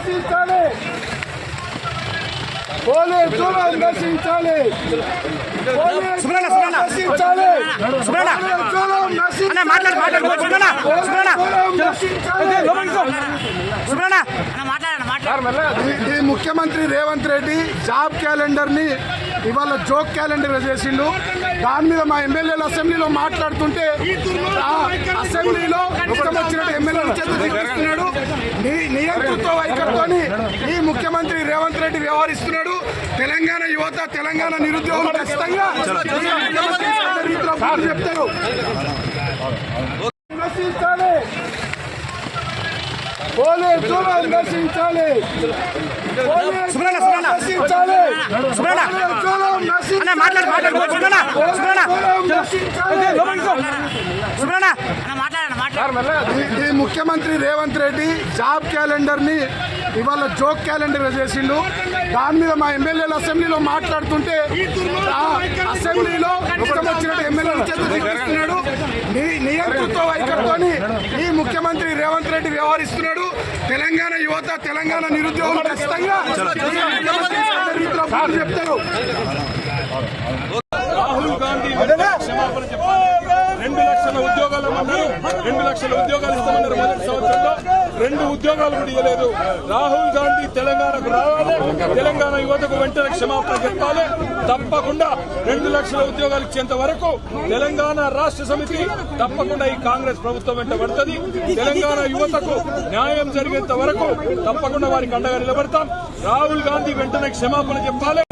నశించాలి. ముఖ్యమంత్రి రేవంత్ రెడ్డి జాబ్ క్యాలెండర్ని ఇవాళ జోక్ క్యాలెండర్ చేసిండు. దాని మీద మా ఎమ్మెల్యేలు అసెంబ్లీలో మాట్లాడుతుంటే అసెంబ్లీలో వచ్చినట్టు ఎమ్మెల్యేలు చేత నియంతృత్వ వైఖరితోని ఈ ముఖ్యమంత్రి రేవంత్ రెడ్డి వ్యవహరిస్తున్నాడు. తెలంగాణ యువత తెలంగాణ నిరుద్యోగులు ఖచ్చితంగా చెప్తారు. ఈ- ఈ ముఖ్యమంత్రి రేవంత్ రెడ్డి జాబ్ క్యాలెండర్ని ఇవాళ జోక్ క్యాలెండర్ చేసిండు. దాని మీద మా ఎమ్మెల్యేలు అసెంబ్లీలో మాట్లాడుతుంటే ఆ అసెంబ్లీలో ఇష్టం వచ్చినట్టు ఎమ్మెల్యేలు చేత వైఖరితోని ఈ ముఖ్యమంత్రి రేవంత్ రెడ్డి వ్యవహరిస్తున్నాడు. తెలంగాణ యువత తెలంగాణ నిరుద్యోగులు ఖచ్చితంగా చెప్తారు రాహుల్ గాంధీ వెంటనే క్షమాపణ చెప్పాలి రెండు లక్షల ఉద్యోగాలు అన్నారు రెండు లక్షల ఉద్యోగాలు ఇస్తామన్నారు మొదటి సంవత్సరంలో. రెండు ఉద్యోగాలు కూడా ఇవ్వలేదు. రాహుల్ గాంధీ తెలంగాణకు రావాలి. తెలంగాణ యువతకు వెంటనే క్షమాపణ చెప్పాలి. తప్పకుండా రెండు లక్షల ఉద్యోగాలు ఇచ్చేంత వరకు తెలంగాణ రాష్ట్ర సమితి తప్పకుండా ఈ కాంగ్రెస్ ప్రభుత్వం వెంట పడుతుంది. తెలంగాణ యువతకు న్యాయం జరిగేంత వరకు తప్పకుండా వారికి అండగా నిలబడతాం. రాహుల్ గాంధీ వెంటనే క్షమాపణ చెప్పాలి.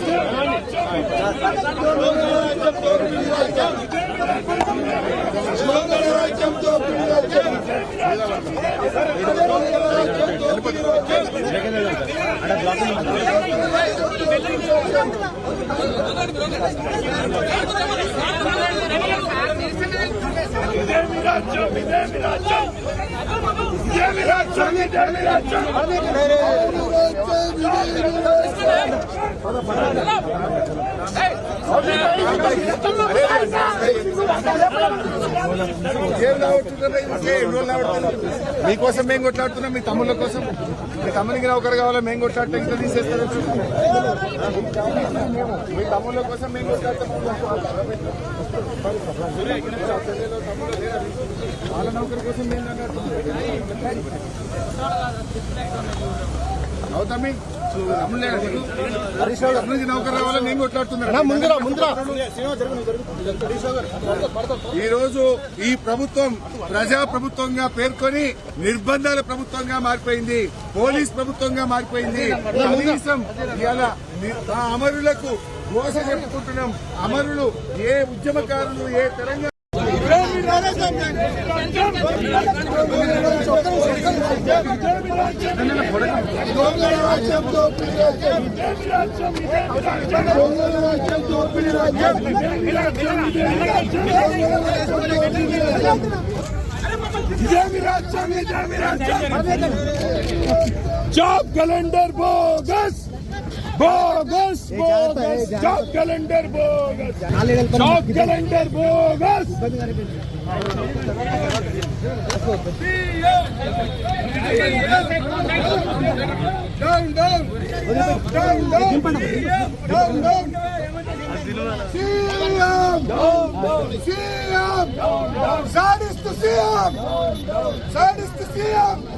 Demiracım, Demiracım. Demiracım, Demiracım. Demiracım, Demiracım. Hey! మీకోసం మేము కొట్లాడుతున్నాం మీ తమ్ముళ్ళ కోసం. మీ తమ్మునికి నౌకరు కావాలా మేము కొట్లాడితే ఇంకా తీసేస్తారు మీ తమ్ముళ్ళ కోసం మేము కొట్లాడుతున్నాం. వాళ్ళ నౌకరు కోసం మేము అవుతామి? తమ్ముళ్ళే ఈ రోజు ఈ ప్రభుత్వం ప్రజా ప్రభుత్వంగా పేర్కొని నిర్బంధాల ప్రభుత్వంగా మారిపోయింది పోలీస్ ప్రభుత్వంగా మారిపోయింది. కనీసం ఆ అమరులకు దోశ చెప్పుకుంటున్నాం. అమరులు ఏ ఉద్యమకారులు ఏ Telangana job calendar bogus bogus bogus job calendar bogus job calendar bogus down down down down down CM CM sadist CM sadist CM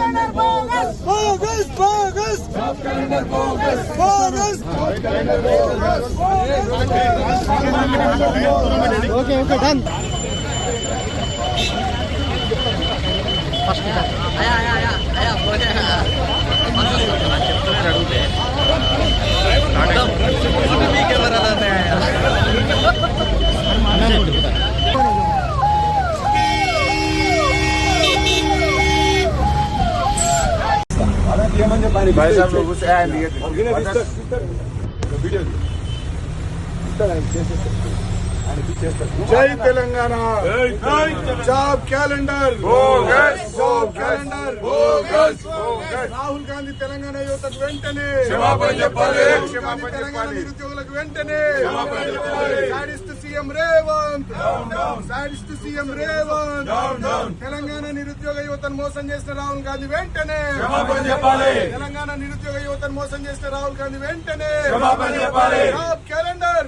bogus, bogus. Top calendar bogus. Bogus. Top calendar bogus. Okay, okay, done. First అయ్యా అయ్యా అయ్యా అయ్యా పోతే అడుగుతే भाई साहब लोग लोगों से अहमियत జై Telangana. Job calendar. Job calendar. Rahul Gandhi Telangana యువతకు వెంటనే. క్షమాపణ చెప్పాలి. తెలంగాణ నిరుద్యోగులకు వెంటనే. Sadist CM Revanth. Sadist CM Revanth. Telangana నిరుద్యోగ యువతను మోసం చేసిన రాహుల్ గాంధీ వెంటనే. తెలంగాణ నిరుద్యోగ యువతను మోసం చేసిన రాహుల్ గాంధీ వెంటనే. Job calendar.